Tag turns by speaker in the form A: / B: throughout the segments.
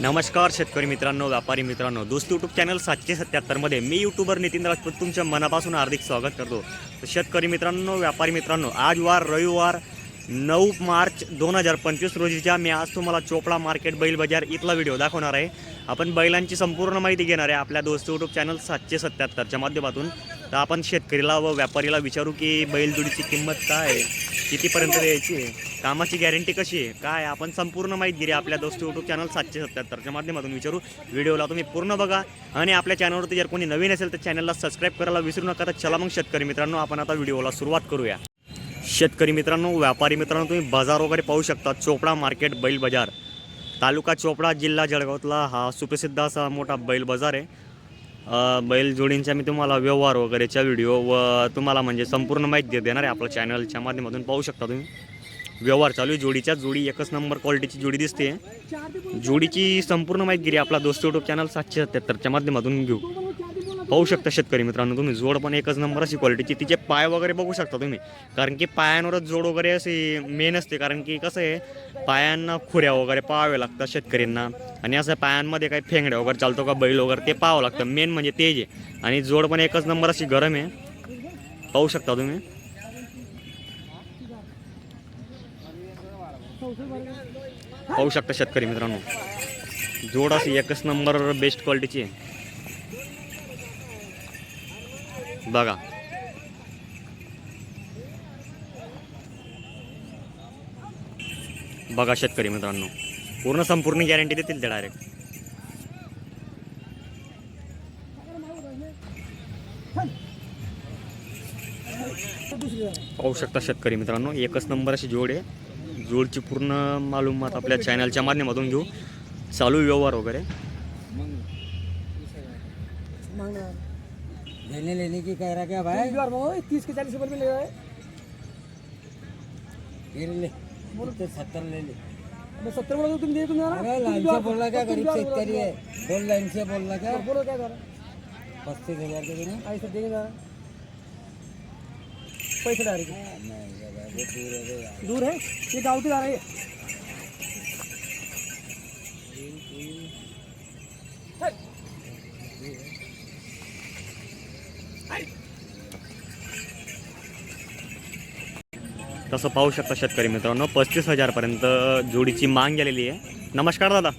A: नमस्कार शेतकरी मित्रांनो व्यापारी मित्रांनो. दोस्त यूट्यूब चॅनल सातशे सत्याहत्तरमध्ये मी यूट्यूबर नितीन राजपूत तुमच्या मनापासून हार्दिक स्वागत करतो. तर शेतकरी मित्रांनो व्यापारी मित्रांनो आज वार रविवार नऊ मार्च दोन हजार पंचवीस रोजीच्या मी आज तुम्हाला चोपडा मार्केट बैल बाजार इथला व्हिडिओ दाखवणार आहे. आपण बैलांची संपूर्ण माहिती घेणार आहे आपल्या दोस्त यूट्यूब चॅनल सातशे सत्याहत्तरच्या माध्यमातून. तर आपण शेतकरीला व व्यापारीला विचारू की बैलजोडीची किंमत काय आहे? कितीपर्यंत द्यायची आहे? कामाची गॅरंटी कशी आहे? काय? आपण संपूर्ण माहितीगिरी आपल्या दोस्त यूट्यूब चॅनल सातशे सत्याहत्तरच्या माध्यमातून. विचारू? व्हिडिओला तुम्ही पूर्ण बघा. आणि आपल्या चॅनलवरती जर कोणी नवीन असेल तर चॅनलला सबस्क्राईब करायला विसरू नका. तर चला मग शेतकरी मित्रांनो आपण आता व्हिडिओला सुरुवात करूया. शेतकरी मित्रांनो व्यापारी मित्रांनो तुम्ही बाजार वगैरे पाहू शकता. चोपडा मार्केट बैल बाजार. तालुका चोपडा जिल्हा जळगावातला हा सुप्रसिद्ध असा मोठा बैल बाजार आहे. बैल जोडींचा मी तुम्हाला व्यवहार वगैरेच्या व्हिडिओ व तुम्हाला म्हणजे संपूर्ण माहिती देणार आहे. आपल्या चॅनलच्या माध्यमातून पाहू शकता तुम्ही. व्यवहार चालू आहे. जोडीच्या जोडी एकच नंबर क्वालिटीची जोडी दिसते. जोडीची संपूर्ण माहिती आपला दोस्त यूट्यूब चॅनल सातशे सत्याहत्तरच्या माध्यमातून घेऊ. पाहू शकता शेतकरी मित्रांनो तुम्ही. जोड पण एकच नंबर अशी क्वालिटीची तिचे पाय वगैरे बघू शकता तुम्ही. कारण की पायांवरच जोड वगैरे अशी मेन असते. कारण की कसं आहे पायांना खुऱ्या वगैरे पाहाव्या लागतात शेतकऱ्यांना. आणि असं पायांमध्ये काही फेंगड्या वगैरे चालतो का बैल वगैरे ते पाहावं लागतं. मेन म्हणजे तेज आहे. आणि जोड पण एकच नंबर अशी गरम आहे. पाहू शकता तुम्ही. पाहू शकता शेतकरी मित्रांनो. जोड अशी एकच नंबर बेस्ट क्वालिटीची आहे. बघा. बघा शेतकरी मित्रांनो. पूर्ण संपूर्ण गॅरंटी देतील ते डायरेक्ट पाहू शकता शेतकरी मित्रांनो एकच नंबर अशी जोड आहे. जोडची पूर्ण मालूमात आपल्या चॅनलच्या माध्यमातून घेऊ. चालू व्यवहार वगैरे.
B: लेने लेने की कह रहा क्या भाई
C: तीस के चालीस रुपये मिल रहा है
B: फिर ले बोलते सत्तर ले ले
C: मैं सत्तर बोला तो तुम दे तुम
B: अरे लाइन से बोलना क्या गरीब शेतकरी है बोल लाइन से बोलना क्या
C: बोलो क्या कर रहा
B: पस्तीस हजार के देना
C: ऐसा देंगे जरा. पैसे
B: वो दूर है?
C: है ये गाँव की जा रही है
A: तसं पाहू शकता शेतकरी मित्रांनो पस्तीस हजारपर्यंत जोडीची मांग गेलेली आहे. नमस्कार दादा.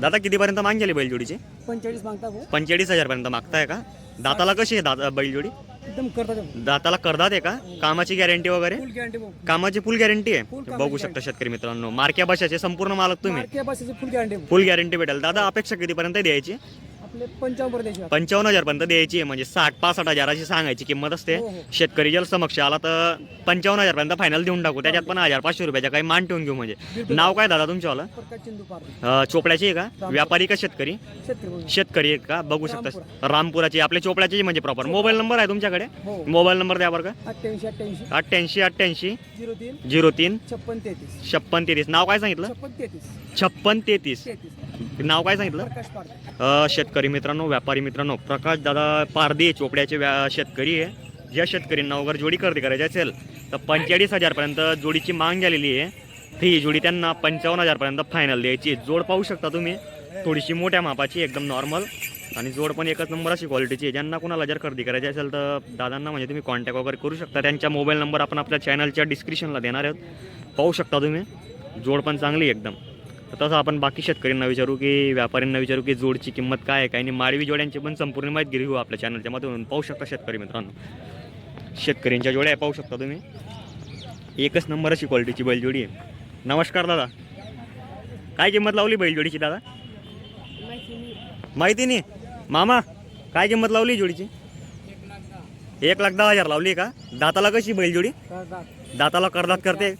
A: दादा कितीपर्यंत मांग गेली बैलजोडीची
C: पंचेचाळीस मागता
A: पंचेचाळीस हजारपर्यंत मागताय का? दाताला कशी आहे दादा बैलजोडी
C: एकदम करता जब
A: दाताला करदात आहे का? कामाची गॅरंटी वगैरे?
C: फुल गॅरंटी वो
A: कामाची फुल गॅरंटी
C: Full
A: आहे
C: कामाची
A: बघू शकता शेतकरी मित्रांनो. मार्क्या भाषाचे संपूर्ण मालक तुम्ही.
C: फुल गॅरंटी
A: फुल गॅरंटी भेटेल. दादा अपेक्षा कितीपर्यंत द्यायची?
C: पंचावन्न पर्यंत द्यायची
A: पंचावन्न हजारपर्यंत द्यायची आहे. म्हणजे साठ पासष्ट हजाराची सांगायची किंमत असते.
C: हो, हो.
A: शेतकरी जर समक्ष आला तर पंचावन्न हजारपर्यंत फायनल देऊन टाकू. त्याच्यात पण हजार पाचशे रुपयाच्या काही मान ठेवून घेऊ म्हणजे.
C: बिलकुल.
A: नाव काय दादा तुमच्यावाला?
C: प्रकाश चिंदू पार
A: अं, चोपड्याची आहे का? व्यापारी का शेतकरी?
C: शेतकरी
A: आहेत का? बघू शकता. रामपुराची. आपले चोपड्याची म्हणजे प्रॉपर मोबाईल नंबर आहे तुमच्याकडे?
C: हो.
A: मोबाईल नंबर द्या बरं का.
C: अठ्ठ्याऐंशी अठ्ठ्याऐंशी.
A: अठ्ठ्याऐंशी अठ्ठ्याऐंशी.
C: झिरो तीन.
A: झिरो तीन.
C: छप्पन तेहतीस.
A: छप्पन तेहतीस. नाव काय सांगितलं?
C: छप्पन तेहतीस.
A: छप्पन तेहतीस.
C: तेहतीस.
A: नाव काय सांगितलं? अ, शेतकरी मित्रांनो व्यापारी मित्रांनो प्रकाश दादा पारदे चोपड्याचे व्या शेतकरी आहे. ज्या शेतकऱ्यांना वगैरे जोडी खरेदी करायची असेल तर पंचेचाळीस हजारपर्यंत जोडीची मांग झालेली आहे. ही जोडी त्यांना पंचावन्न हजारपर्यंत फायनल द्यायची आहे. जोड पाहू शकता तुम्ही. थोडीशी मोठ्या मापाची एकदम नॉर्मल आणि जोड पण एकच नंबर अशी क्वालिटीची आहे. ज्यांना कोणाला जर खरेदी करायची असेल तर दादांना म्हणजे तुम्ही कॉन्टॅक्ट वगैरे करू शकता. त्यांच्या मोबाईल नंबर आपण आपल्या चॅनलच्या डिस्क्रिप्शनला देणार आहोत. पाहू शकता तुम्ही. जोड पण चांगली आहे एकदम. तर तसं आपण बाकी शेतकऱ्यांना विचारू की व्यापाऱ्यांना विचारू की जोडची किंमत काय आहे काय आणि माळवी जोड्यांची पण संपूर्ण माहिती घेऊ आपल्या चॅनलच्या माध्यमातून. पाहू शकता शेतकरी मित्रांनो. शेतकऱ्यांच्या जोड्या पाहू शकता तुम्ही. एकच नंबर अशी क्वालिटीची बैलजोडी आहे. नमस्कार दादा. काय किंमत लावली बैलजोडीची दादा? माहिती नाही. मामा काय किंमत लावली जोडीची? एक लाख दहा हजार लावली का? दाताला कशी बैलजोडी? दाताला करदात करते.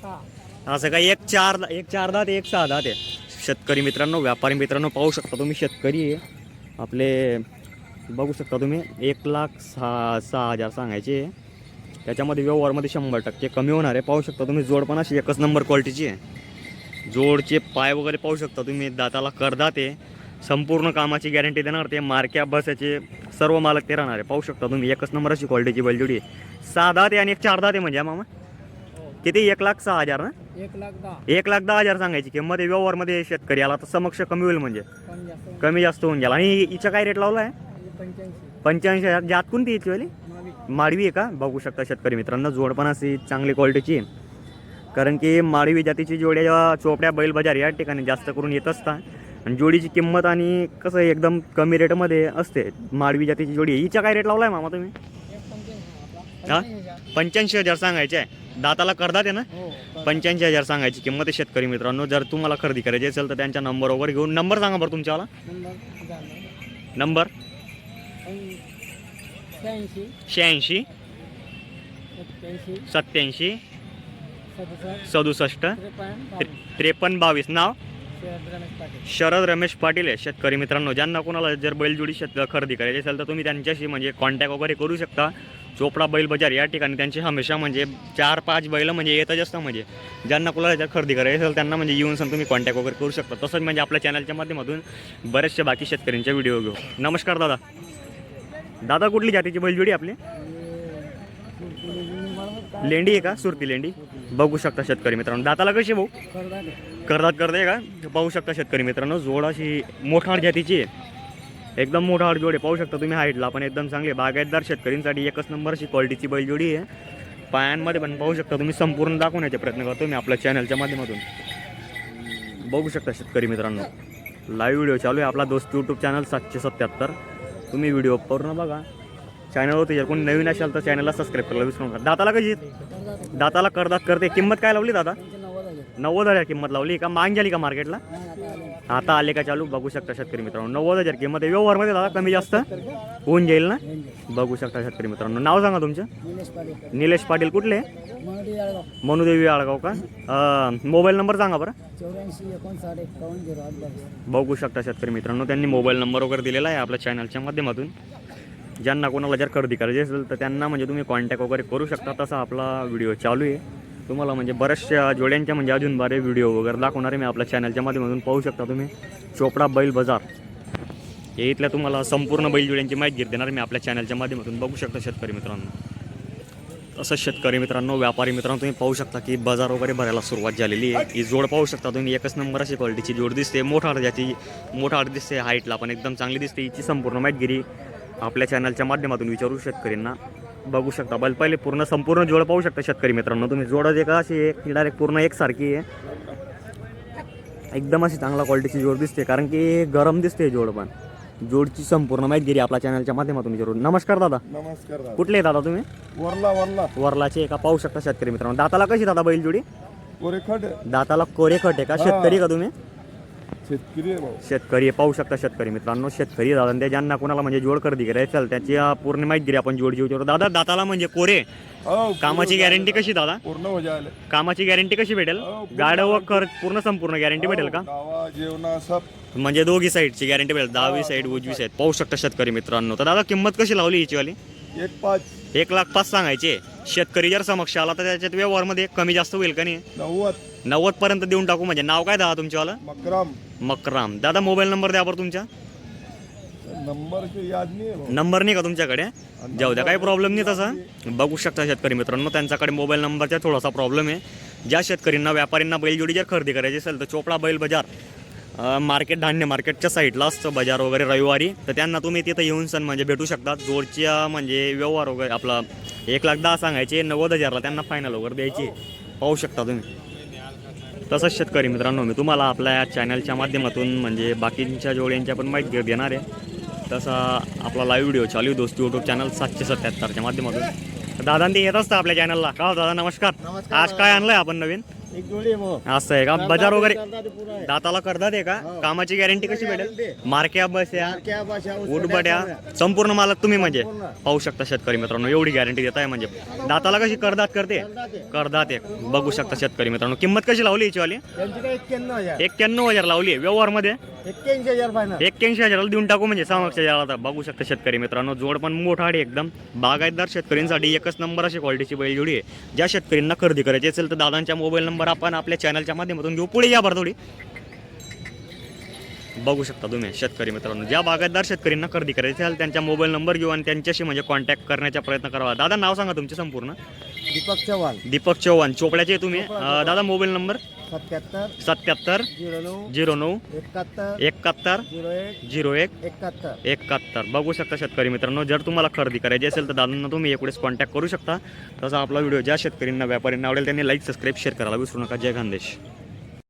A: असं काय एक चार एक चार दात एक सहा दात आहे. शेतकरी मित्रांनो व्यापारी मित्रांनो पाहू शकता तुम्ही शेतकरी आहे. आपले बघू शकता तुम्ही एक लाख सहा सहा हजार सांगायचे त्याच्यामध्ये व्यवहारमध्ये शंभर टक्के कमी होणार आहे. पाहू शकता तुम्ही जोड पण अशी एकच नंबर क्वालिटीची आहे. जोडचे पाय वगैरे पाहू शकता तुम्ही दाताला करदात आहे. संपूर्ण कामाची गॅरंटी देणार ते मार्क्या बसाचे सर्व मालक ते राहणार आहे. पाहू शकता तुम्ही एकच नंबर अशी क्वालिटीची बैलजोडी आहे. सहा दात ते आणि एक चार दात ते म्हणजे मामा? किती? एक लाख सहा हजार ना?
C: एक लाख दहा.
A: एक लाख दहा हजार सांगायची किंमत आहे. व्यवहारमध्ये शेतकरी आला तर समक्ष कमी होईल म्हणजे.
C: कमी जास्त
A: कमी जास्त होऊन गेला आणि हिचा काय रेट लावला आहे
C: पंच्याऐंशी.
A: पंच्याऐंशी हजार. जात कोणती याची वाली?
C: मावी
A: माडवी आहे का? बघू शकता शेतकरी मित्रांनो. जोड पण अशी चांगली क्वालिटीची आहे कारण की माडवी जातीची जोड्या जेव्हा चोपड्या बैल बाजार या ठिकाणी जास्त करून येत असतात आणि जोडीची किंमत आणि कसं आहे, एकदम कमी रेटमध्ये असते. माडवी जातीची जोडी आहे. हिचा काय रेट लावला आहे मामा तुम्ही? हा? पंच्याऐंशी हजार सांगायचे आहे. दाताला करदात आहे ना?
C: हो
A: पंच्याऐंशी हजार सांगायची किंमत आहे शेतकरी मित्रांनो. जर तुम्हाला खरेदी करायची असेल तर त्यांच्या नंबर वगैरे घेऊन नंबर सांगा बरं तुमच्यावाला.
C: नंबर शहाऐंशी
A: सत्याऐंशी
C: सदुसष्ट त्रेपन्न
A: त्रे- त्रेपन्न बावीस. नाव?
C: शरद रमेश पाटील.
A: शरद रमेश पाटील आहे शेतकरी मित्रांनो. ज्यांना कोणाला जर बैलजोडी शेत खरेदी करायची असेल तर तुम्ही त्यांच्याशी म्हणजे कॉन्टॅक्ट वगैरे करू शकता. चोपडा बैल बाजार या ठिकाणी त्यांची हमेशा म्हणजे चार पाच बैल म्हणजे येतच असतं म्हणजे. ज्यांना कोणाला जर खरेदी करायची असेल त्यांना म्हणजे येऊन सांग तुम्ही कॉन्टॅक्ट वगैरे करू शकता. तसंच म्हणजे आपल्या चॅनलच्या माध्यमातून बरेचसे बाकी शेतकऱ्यांचे व्हिडिओ घेऊ. नमस्कार दादा. दादा कुठली जातीची बैलजोडी आपली? लेंडी आहे का? सुरती लेंडी. बघू शकता शेतकरी मित्रांनो. दाताला कशी भाऊ? करतात करते का? पाहू शकता शेतकरी मित्रांनो. जोड अशी मोठाड जातीची आहे. एकदम मोठा जोड आहे पाहू शकता तुम्ही हाईटला पण एकदम चांगले. बागायतदार शेतकऱ्यांसाठी एकच नंबरची क्वालिटीची बैलजोडी आहे. पायांमध्ये पण पाहू शकता तुम्ही संपूर्ण दाखवण्याचा प्रयत्न करतो मी आपल्या चॅनलच्या माध्यमातून. बघू शकता शेतकरी मित्रांनो. लाईव्ह व्हिडिओ चालू आहे आपला दोस्त यूट्यूब चॅनल सातशे सत्याहत्तर. तुम्ही व्हिडिओ पूर्ण बघा. चॅनलवरती जर कोणी नवीन असाल तर चॅनलला सबस्क्राईब करायला विसरू नका. दाताला कशी? दाताला करदात करते. किंमत काय लावली दादा? नव्वद हजार किंमत लावली का मांग झाली का मार्केटला? आता आले. का चालू? बघू शकता शेतकरी मित्रांनो. नव्वद हजार किंमत आहे. व्यवहारमध्ये दादा कमी जास्त? होऊन जाईल ना? बघू शकता शेतकरी मित्रांनो. नाव सांगा तुमचं?
C: निलेश पाटील.
A: कुठले? मनुदेवी आळगाव. का? मोबाईल नंबर सांगा बरं. बघू शकता शेतकरी मित्रांनो. त्यांनी मोबाईल नंबर वगैरे दिलेला आहे आपल्या चॅनलच्या माध्यमातून. ज्यांना कोणाला जर खरेदी करायची असेल तर त्यांना म्हणजे तुम्ही कॉन्टॅक्ट वगैरे करू शकता. तसा आपला व्हिडिओ चालू आहे. तुम्हाला म्हणजे बऱ्याचशा जोड्यांच्या म्हणजे अजून बरे व्हिडिओ वगैरे दाखवणारे मी आपल्या चॅनलच्या माध्यमातून. पाहू शकता तुम्ही. चोपडा बैल बाजार. हे इथल्या तुम्हाला संपूर्ण बैल जोड्यांची माहिती देणार मी आपल्या चॅनलच्या माध्यमातून. बघू शकता शेतकरी मित्रांनो. तसंच शेतकरी मित्रांनो व्यापारी मित्रांनो तुम्ही पाहू शकता की बाजार वगैरे भरायला सुरुवात झालेली आहे. ही जोड पाहू शकता तुम्ही. एकच नंबर अशी क्वालिटीची जोड दिसते. मोठा ज्याची मोठा दिसते. हाईटला पण एकदम चांगली दिसते. हिची संपूर्ण माहितगिरी आपल्या चॅनलच्या माध्यमातून विचारू शेतकऱ्यांना. बघू शकता. बल पहिले पूर्ण संपूर्ण जोड पाहू शकता शेतकरी मित्रांनो. तुम्ही जोड जे का अशी एक डायरेक्ट पूर्ण एकसारखी आहे. एकदम अशी चांगला क्वालिटीची जोड दिसते. कारण की गरम दिसते जोड पण. जोडची संपूर्ण माहितगिरी आपल्या चॅनलच्या माध्यमातून विचारू नमस्कार दादा.
D: नमस्कार दादा.
A: कुठले दादा तुम्ही?
D: वरला वरला.
A: वरलाचे एका पाहू शकता शेतकरी मित्रांनो. दाताला कशी दादा बैल जोडी
D: कोरेखड
A: दाताला कोरे खट आहे का? शेतकरी का तुम्ही?
D: शेतकरी
A: शेतकरी पाहू शकता शेतकरी मित्रांनो. शेतकरी दादा आणि ज्यांना कोणाला म्हणजे जोड खरेदी करायची असेल त्याची पूर्ण माहिती दिली आपण जोडची विचारू दादा दाताला म्हणजे कोरे.
D: हो
A: कामाची गॅरंटी कशी दादा?
D: पूर्ण हो जायला
A: कामाची गॅरंटी कशी भेटेल?
D: हो,
A: गाड्या व कर पूर्ण संपूर्ण गॅरंटी भेटेल का? म्हणजे दोघी साईडची गॅरंटी भेटेल. दहावी साईड उजवी साईड. पाहू शकता शेतकरी मित्रांनो. तर दादा किंमत कशी लावली हिची वाली
D: एक पाच.
A: एक लाख पाच सांगायचे. शेतकरी जर समक्ष आला तर त्याच्यात व्यवहारमध्ये कमी जास्त होईल का नाही?
D: नव्वद.
A: नव्वद पर्यंत देऊन टाकू म्हणजे नाव काय दादा तुमच्यावाला?
D: मकराम.
A: मकराम. दादा मोबाईल नंबर द्या बरं तुमच्या
D: नंबर के याद नाही आहे भाऊ.
A: नंबर नाही का तुमच्याकडे? जाऊ द्या काही प्रॉब्लेम नाही तसा. बघू शकता शेतकरी मित्रांनो त्यांच्याकडे मोबाईल नंबरचा थोडासा प्रॉब्लेम आहे. ज्या शेतकऱ्यांना व्यापाऱ्यांना बैलजोडी जर खरेदी करायची असेल तर चोपडा बैल बाजार अं, मार्केट धान्य मार्केटच्या साईडला असतं बाजार वगैरे रविवारी. तर त्यांना तुम्ही तिथं येऊन सण म्हणजे भेटू शकता. जोडच्या म्हणजे व्यवहार वगैरे आपला एक लाख दहा सांगायचे नव्वद हजारला त्यांना फायनल वगैरे द्यायची. पाहू शकता तुम्ही. तसंच शेतकरी मित्रांनो मी तुम्हाला आपल्या चॅनलच्या माध्यमातून म्हणजे बाकीच्या जोड्यांच्या पण माहिती देणार आहे. तसा आपला लाईव्ह व्हिडिओ चालू दोस्त यूट्यूब चॅनल सातशे सत्याहत्तरच्या माध्यमातून. दादा ते येत असतं आपल्या चॅनलला का हो दादा नमस्कार. आज काय आणलंय आपण नवीन?
C: एक जोडी भाऊ.
A: असं आहे का? बाजार वगैरे दाताला करतात आहे का? कामाची गॅरंटी कशी भेटेल? मार्क्या बस या उठबट्या संपूर्ण मालक तुम्ही म्हणजे पाहू शकता शेतकरी मित्रांनो एवढी गॅरंटी देत आहे म्हणजे. दाताला कशी करदात करते? करदात आहे. बघू शकता शेतकरी मित्रांनो किंमत कशी लावली याची वाली
C: त्यांची काय एक्क्याण्णव हजार.
A: एक्क्याण्णव हजार लावली आहे व्यवहारमध्ये.
C: एक्क्याऐंशी हजार फायनल
A: एक्क्याऐंशी हजाराला देऊन टाकू म्हणजे समक्ष याला आता बघू शकता शेतकरी मित्रांनो. जोड पण मोठा आहे एकदम. बागायतदार शेतकऱ्यांसाठी एकच नंबर अशी क्वालिटीची बैलजोडी आहे. ज्या शेतकऱ्यांना खरेदी करायची असेल तर दादांच्या मोबाईल नंबर आपण आपल्या चॅनलच्या माध्यमातून घेऊ. पुढे या बरं थोडी बघू शकता तुम्ही शेतकरी मित्रांनो. ज्या बागायतदार शेतकऱ्यांना खरेदी करायची असेल त्यांच्या मोबाईल नंबर घेऊ आणि त्यांच्याशी म्हणजे कॉन्टॅक्ट करण्याचा प्रयत्न करावा दादा नाव सांगा तुमचे संपूर्ण.
C: दीपक चव्हाण.
A: दीपक चव्हाण. चोपड्याचे तुम्ही. अं, दादा मोबाईल नंबर
C: सत्याहत्तर
A: सत्याहत्तर
C: झिरो नऊ
A: झिरो नऊ
C: एकाहत्तर
A: एकाहत्तर
C: झिरो एक
A: झिरो एक
C: एकाहत्तर.
A: एकाहत्तर. बघू शकता शेतकरी मित्रांनो जर तुम्हाला खरेदी करायची असेल तर दादांना तुम्ही एवढेच कॉन्टॅक्ट करू शकता. तसा आपला व्हिडिओ ज्या शेतकऱ्यांना व्यापाऱ्यांना आवडेल त्यांनी लाईक सबस्क्राईब शेअर करायला विसरू नका. जय खानदेश